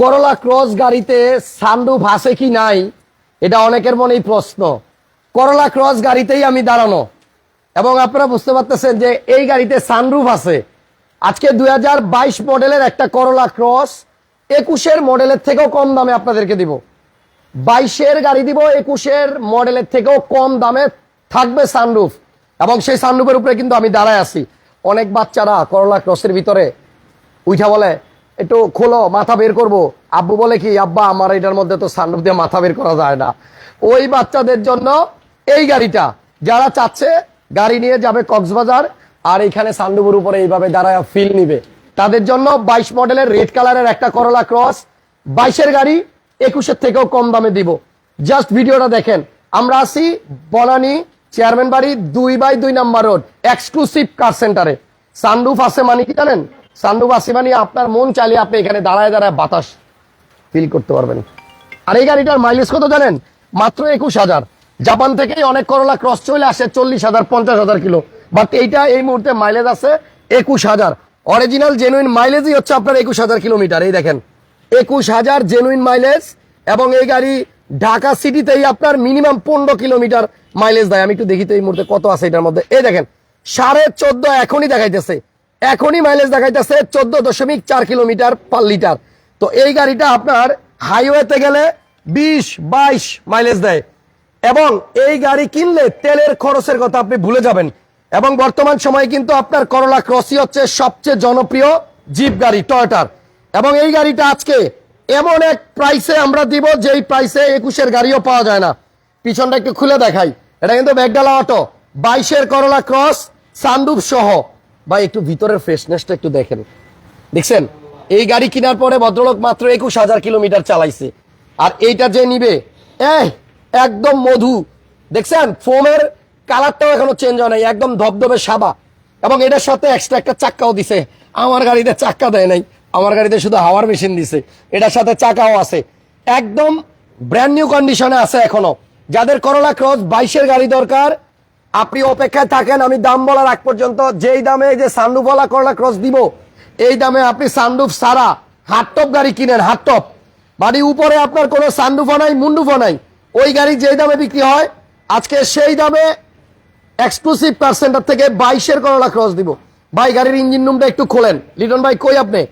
করলা ক্রস গাড়িতে সানরুফ আছে কি নাই, এটা অনেকের মনেই প্রশ্ন। করলা ক্রস গাড়িতেই আমি দাঁড়ানো। এবং আপনারা বুঝতে পারতেছেন যে এই গাড়িতে সানরুফ আছে। আজকে দু হাজার বাইশ মডেলের একটা করলা ক্রস একুশের মডেলের থেকেও কম দামে আপনাদেরকে দিব। বাইশের গাড়ি দিব, একুশের মডেলের থেকেও কম দামে থাকবে সানরুফ এবং সেই সানরুফের উপরে কিন্তু আমি দাঁড়ায় আছি। অনেক বাচ্চারা করলা ক্রসের ভিতরে উঠা বলে একটু খোলো, মাথা বের করব। আব্বু বলে কি, আব্বা, আমার এটার মধ্যে তো সানরুফ দিয়ে মাথা বের করা যায় না। ওই বাচ্চাদের জন্য এই গাড়িটা, যারা চাচ্ছে গাড়ি নিয়ে যাবে কক্সবাজার, আর এখানে সানরুফের উপরে এইভাবে দাঁড়ায় ফিল নিবে। তাদের জন্য বাইশ মডেলের রেড কালারের একটা করলা ক্রস বাইশের গাড়ি একুশের থেকেও কম দামে দিব। জাস্ট ভিডিওটা দেখেন। আমরা আছি বনানী, চেয়ারম্যান বাড়ি দুই বাই দুই নাম্বার রোড এক্সক্লুসিভ কার সেন্টারে সানরুফ আছে মানে কি জানেন? সানরুফ আছে মানে আপনার মন চাইলে আপনি এখানে দাঁড়ায় দাঁড়ায় বাতাস ফিল করতে পারবেন। আর এই গাড়িটার মাইলেজ কত জানেন? মাত্র একুশ হাজার। জাপান থেকেই অনেক করলা ক্রস চলে আসে চল্লিশ হাজার, পঞ্চাশ হাজার কিলো। বাট এইটা এই মুহূর্তে মাইলেজ আছে একুশ হাজার। অরিজিনাল জেনুইন মাইলেজই হচ্ছে আপনার একুশ হাজার কিলোমিটার এই দেখেন, একুশ হাজার জেনুইন মাইলেজ এবং এই গাড়ি ঢাকা সিটিতেই আপনার মিনিমাম পনেরো কিলোমিটার মাইলেজ দেয়। আমি একটু দেখি তো এই মুহূর্তে কত আছে এটার মধ্যে। এই দেখেন, সাড়ে চোদ্দ এখনই দেখাইতেছে। এখনই মাইলেজ দেখাইতেছে চোদ্দ দশমিক চার কিলোমিটার পার লিটার তো এই গাড়িটা আপনার হাইওয়েতে গেলে বিশ বাইশ মাইলেজ দেয়। এবং এই গাড়ি কিনলে তেলের খরচের কথা আপনি ভুলে যাবেন। এবং বর্তমান সময়ে কিন্তু আপনার করলা ক্রসই হচ্ছে সবচেয়ে জনপ্রিয় জিপ গাড়ি টয়টার এবং এই গাড়িটা আজকে এমন এক প্রাইসে আমরা দিব, যেই প্রাইসে একুশের গাড়িও পাওয়া যায় না। পিছনটা একটু খুলে দেখাই। এটা কিন্তু ব্যাগডালা অটো বাইশের করলা ক্রস সানরুফ সহ। বা একটু ভিতরের ফ্রেশনেসটা একটু দেখেন। দেখছেন? এই গাড়ি কেনার পরে ভদ্রলোক মাত্র একুশ হাজার কিলোমিটার চালাইছে। আর এইটা যে নিবে একদম মধু। দেখছেন? ফোমের কালারটাও এখনও চেঞ্জ হয় নাই, একদম ধবধবে সাদা। এবং এটার সাথে এক্সট্রা একটা চাক্কাও দিছে। আমার গাড়িতে চাক্কা দেয় নাই, আমার গাড়িতে শুধু হাওয়ার মেশিন দিছে। এটার সাথে চাকাও আছে। একদম ব্র্যান্ড নিউ কন্ডিশনে আছে এখনও। যাদের করলা ক্রস বাইশের গাড়ি দরকার আপনি অপেক্ষায় থাকেন আমি দাম বলার আগ পর্যন্ত যেই দামে এই যে সানরুফওয়ালা করলা ক্রস দিব এই দামে আপনি সানরুফ সারা হাটটপ গাড়ি কিনেন হাটটপ। বাড়ি উপরে আপনার কোনো সানরুফও নাই মুন্ডুফও নাই। ওই গাড়ি যেই দামে বিক্রি হয় আজকে সেই দামে এক্সক্লুসিভ কার সেন্টার থেকে বাইশের করলা ক্রস দিব। ভাই গাড়ির ইঞ্জিন রুমটা একটু খোলেন। লিটন ভাই কই আপনি?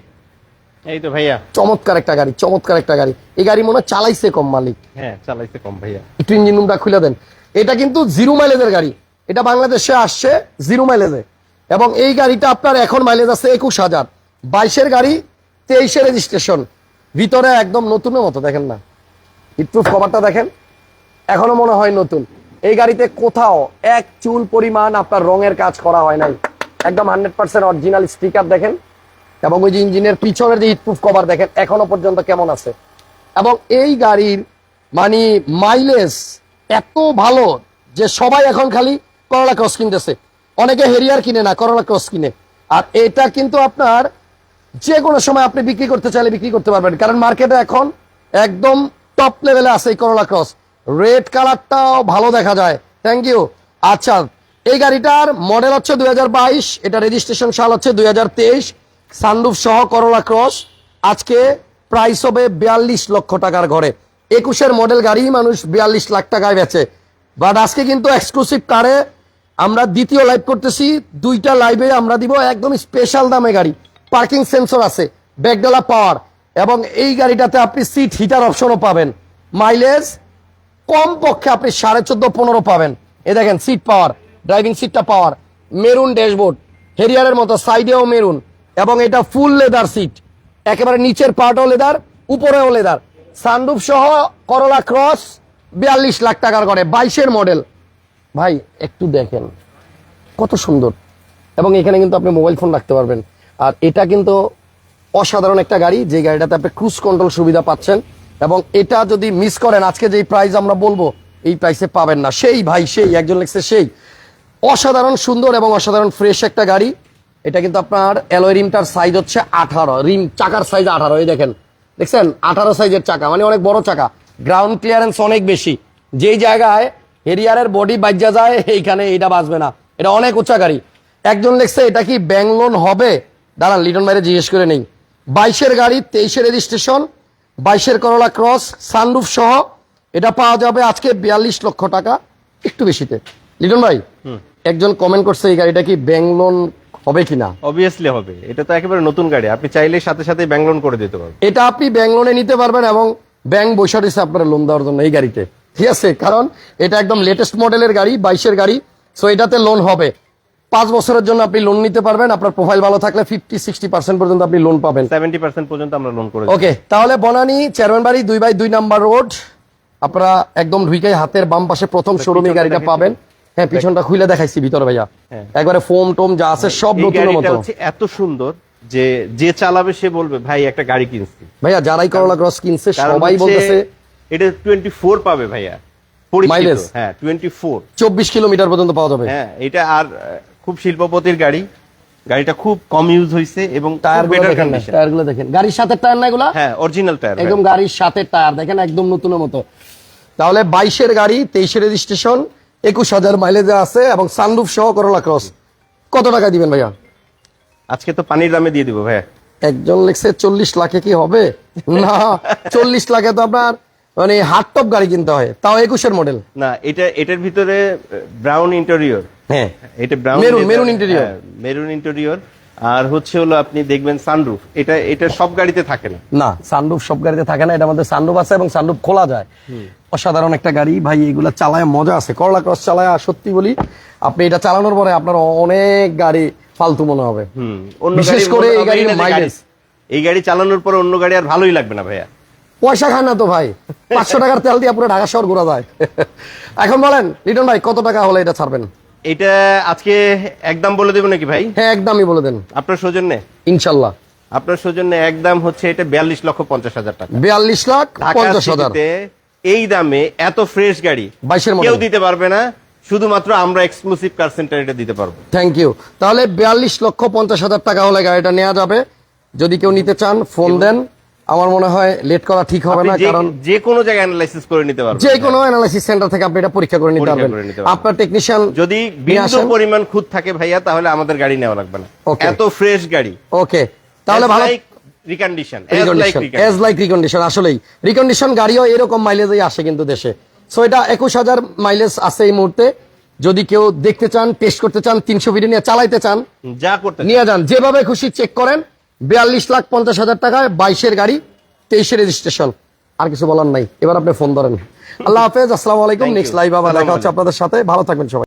এই তো ভাইয়া। চমৎকার একটা গাড়ি চমৎকার একটা গাড়ি। এই গাড়ি মনে চালাইছে কম মালিক। হ্যাঁ চালাইছে কম ভাইয়া। একটু ইঞ্জিন রুমটা খুলে দেন। এটা কিন্তু জিরো মাইলেজের গাড়ি। এটা বাংলাদেশে আসছে জিরো মাইলেজে। এবং এই গাড়িটা আপনার এখন মাইলেজ আছে একুশ হাজার। বাইশের গাড়ি তেইশে রেজিস্ট্রেশন ভিতরে একদম নতুনের মতো, দেখেন না। হিটপ্রুফ কভারটা দেখেন। এখনও মনে হয় নতুন। এই গাড়িতে কোথাও এক চুল পরিমাণ আপনার রঙের কাজ করা হয় নাই। একদম হান্ড্রেড পার্সেন্ট অরিজিনাল স্টিকার দেখেন। এবং ওই যে ইঞ্জিনের পিছনের যে হিটপ্রুফ কভার দেখেন, এখনও পর্যন্ত কেমন আছে। এবং এই গাড়ির মানে মাইলেজ এত ভালো যে সবাই এখন খালি করলা ক্রস কিনতেছে। অনেকে হেরিয়ার কিনে না করলা ক্রস কিনে। আর এটা কিন্তু আপনার যে কোনো সময় আপনি বিক্রি করতে চাইলে বিক্রি করতে পারবেন। কারণ মার্কেটে এখন একদম টপ লেভেলে আছে এই করলা ক্রস রেড কালারটাও ভালো দেখা যায়। থ্যাংক ইউ আচ্ছা এই গাড়িটার মডেল হচ্ছে দুই হাজার বাইশ, এটা রেজিস্ট্রেশন সাল হচ্ছে দুই সানরুফ সহ করলা ক্রস আজকে প্রাইস হবে বিয়াল্লিশ লক্ষ টাকার ঘরে। একুশের মডেল গাড়ি মানুষ বিয়াল্লিশ লাখ টাকায় বেচে। বাট আজকে কিন্তু এক্সক্লুসিভ কারে আমরা দ্বিতীয় লাইভ করতেছি। দুইটা লাইভে আমরা দিব একদম স্পেশাল দামে গাড়ি। পার্কিং সেন্সর আছে ব্যাকডালা পাওয়ার। এবং এই গাড়িটাতে আপনি সিট হিটার অপশনও পাবেন। মাইলেজ কম পক্ষে আপনি সাড়ে চোদ্দ, পনেরো পাবেন। এ দেখেন সিট পাওয়ার ড্রাইভিং সিটটা পাওয়ার মেরুন ড্যাশবোর্ড হেরিয়ারের মতো সাইডেও মেরুন এবং এটা ফুল লেদার সিট একেবারে নিচের পার্টও লেদার উপরেও লেদার সানরুফ সহ করলা ক্রস বিয়াল্লিশ লাখ টাকার করে বাইশের মডেল ভাই, একটু দেখেন। কত সুন্দর। এবং এখানে কিন্তু আপনি মোবাইল ফোন রাখতে পারবেন। আর এটা কিন্তু অসাধারণ একটা গাড়ি, যে গাড়িটাতে আপনি ক্রুজ কন্ট্রোল সুবিধা পাচ্ছেন। এবং এটা যদি মিস করেন, আজকে যেই প্রাইস আমরা বলব, এই প্রাইসে পাবেন না। সেই ভাই, সেই, একজন লিখছে সেই। অসাধারণ সুন্দর এবং অসাধারণ ফ্রেশ একটা গাড়ি। এটা কিন্তু আপনার অ্যালয় রিমটার সাইজ হচ্ছে আঠারো। রিম, চাকার সাইজ আঠারো, এই দেখেন। দেখছেন? আঠারো সাইজের চাকা মানে অনেক বড় চাকা। গ্রাউন্ড ক্লিয়ারেন্স অনেক বেশি। যেই জায়গায় হেরিয়ারের বডি বাজ্যা যায় এইখানে এইটা বাঁচবে না। এটা অনেক উঁচা গাড়ি একজন লিখছে এটা কি ব্যাংলোন হবে? দাঁড়ান লিটন বাইরে জিজ্ঞেস করে নেই। বাইশের গাড়ি তেইশের রেজিস্ট্রেশন বাইশের করলা ক্রস সানরুফ সহ এটা পাওয়া যাবে আজকে বিয়াল্লিশ লক্ষ টাকা একটু বেশিতে। লিটন ভাই একজন কমেন্ট করছে এই গাড়িটা কি ব্যাংক লোন হবে কিনা অবভিয়াসলি হবে। এটা তো একেবারে নতুন গাড়ি। আপনি চাইলে সাথে সাথে ব্যাংলোন করে দিতে পারবেন। এটা আপনি ব্যাংক লোনে নিতে পারবেন এবং ব্যাংক বৈশা দিচ্ছে আপনার লোন দেওয়ার জন্য এই গাড়িতে। ঠিক আছে কারণ এটা একদম লেটেস্ট মডেলের গাড়ি বাইশের গাড়ি সো এটাতে লোন হবে। পাঁচ বছরের জন্য আপনি লোন নিতে পারবেন আপনার প্রোফাইল ভালো থাকলে ফিফটি সিক্সটি পার্সেন্ট পর্যন্ত আপনি লোন পাবেন। সেভেন্টি পার্সেন্ট পর্যন্ত আমরা লোন করে ওকে তাহলে বনানী চেয়ারম্যানবাড়ি দুই বাই দুই নাম্বার রোড আপনারা একদম ঢুকে হাতের বাম পাশে প্রথম শোরুমে গাড়িটা পাবেন। হ্যাঁ পিছনটা খুলে দেখাইছি ভিতরে ভাইয়া। একবারে ফোম টোম যা আছে সব নতুন মতো। এত সুন্দর যে যে চালাবে সে বলবে ভাই একটা গাড়ি কিনছি। ভাইয়া যারাই করলা ক্রস কিনছে সবাই বলতেছে এটা টোয়েন্টি ফোর পাবে ভাইয়া। Mileage? হ্যাঁ টোয়েন্টি ফোর চব্বিশ কিলোমিটার পর্যন্ত পাওয়া যাবে। হ্যাঁ এটা আর খুব শিল্পপতির গাড়ি। গাড়িটা খুব কম ইউজ হয়েছে এবং টায়ার বেটার কন্ডিশন দেখেন গাড়ির সাথে টায়ার না এগুলা? হ্যাঁ অরিজিনাল টায়ার একদম গাড়ির সাথে টায়ার দেখেন একদম নতুনের মতো। তাহলে বাইশের গাড়ি তেইশের রেজিস্ট্রেশন একুশ হাজার মাইলেজে আছে এবং সানরুফ সহ করলা ক্রস কত টাকা দিবেন ভাইয়া? আজকে তো পানির দামে দিয়ে দিব ভাইয়া। একজন লিখছে চল্লিশ লাখে কি হবে? না চল্লিশ লাখে তো আপনার মানে হার্ড টপ গাড়ি কিনতে হয়। তাও একুশের মডেল না এটা এটার ভিতরে ব্রাউন ইন্টেরিয়র হ্যাঁ। এটা brown Maroon, maroon interior। Maroon interior আর হচ্ছে হলো আপনি দেখবেন সানরুফ এটা এটা সব গাড়িতে থাকে না। না সানরুফ সব গাড়িতে থাকে না। এটা আমাদের সানরুফ আছে এবং সানরুফ খোলা যায়। অসাধারণ একটা গাড়ি। ভাই এগুলা চালায় মজা আছে। করলা ক্রস চালায় সত্যি বলি আপনি এটা চালানোর পরে আপনার অনেক গাড়ি ফালতু মনে হবে। হুম অন্য বিশেষ করে এই গাড়ির গাড়ি- মাইলেজ এই গাড়ি চালানোর পর অন্য গাড়ি আর ভালোই লাগবে না ভাইয়া। পয়সা খায় না তো ভাই। পাঁচশো টাকার তেল দিয়ে পুরো ঢাকা শহর ঘোরা যায়। এখন বলেন রিটন ভাই কত টাকা হলে এটা ছাড়বেন? এটা আজকে একদম বলে দেবো নাকি ভাই? হ্যাঁ একদমই বলে দেন। আপনার সৌজন্যে? ইনশাল্লাহ। আপনার সৌজন্যে একদম হচ্ছে এটা বিয়াল্লিশ লক্ষ পঞ্চাশ হাজার টাকা। বিয়াল্লিশ লাখ পঞ্চাশ হাজার। এই দামে এত ফ্রেশ গাড়ি বাইশের কেউ দিতে পারবে না। শুধুমাত্র আমরা এক্সক্লুসিভ কার সেন্টার এটা দিতে পারব। থ্যাংক ইউ তাহলে বিয়াল্লিশ লক্ষ পঞ্চাশ হাজার টাকা হলে গাড়িটা নেওয়া যাবে। যদি কেউ নিতে চান ফোন দেন। আমার মনে হয় লেট করা ঠিক হবে না কারণ যে কোনো জায়গায় অ্যানালাইসিস করে নিতে পারবেন। যে কোনো অ্যানালাইসিস সেন্টার থেকে আপনি এটা পরীক্ষা করে নিতে পারবেন। আপনার টেকনিশিয়ান যদি বিন্দু পরিমাণ খুদ থাকে ভাইয়া তাহলে আমাদের গাড়ি নেওয়া লাগবে না. এত ফ্রেশ গাড়ি। ওকে তাহলে ভালো। রিকন্ডিশন এজ লাইক রিকন্ডিশন আসলেই। রিকন্ডিশন গাড়িও এরকম মাইলেজই আসে কিন্তু দেশে। সো এটা একুশ হাজার মাইলেজ আছে এই মুহূর্তে। যদি কেউ দেখতে চান টেস্ট করতে চান তিনশো ভিডিও নিয়ে চালাইতে চান যা করতে নিয়ে যান। যেভাবে খুশি চেক করেন। বিয়াল্লিশ লাখ পঞ্চাশ হাজার টাকায় বাইশের গাড়ি তেইশে রেজিস্ট্রেশন আর কিছু বলার নাই। এবার আপনি ফোন ধরেন। আল্লাহ হাফেজ আসসালামু আলাইকুম। নেক্সট লাইভ আবার দেখা হচ্ছে আপনাদের সাথে। ভালো থাকবেন সবাই।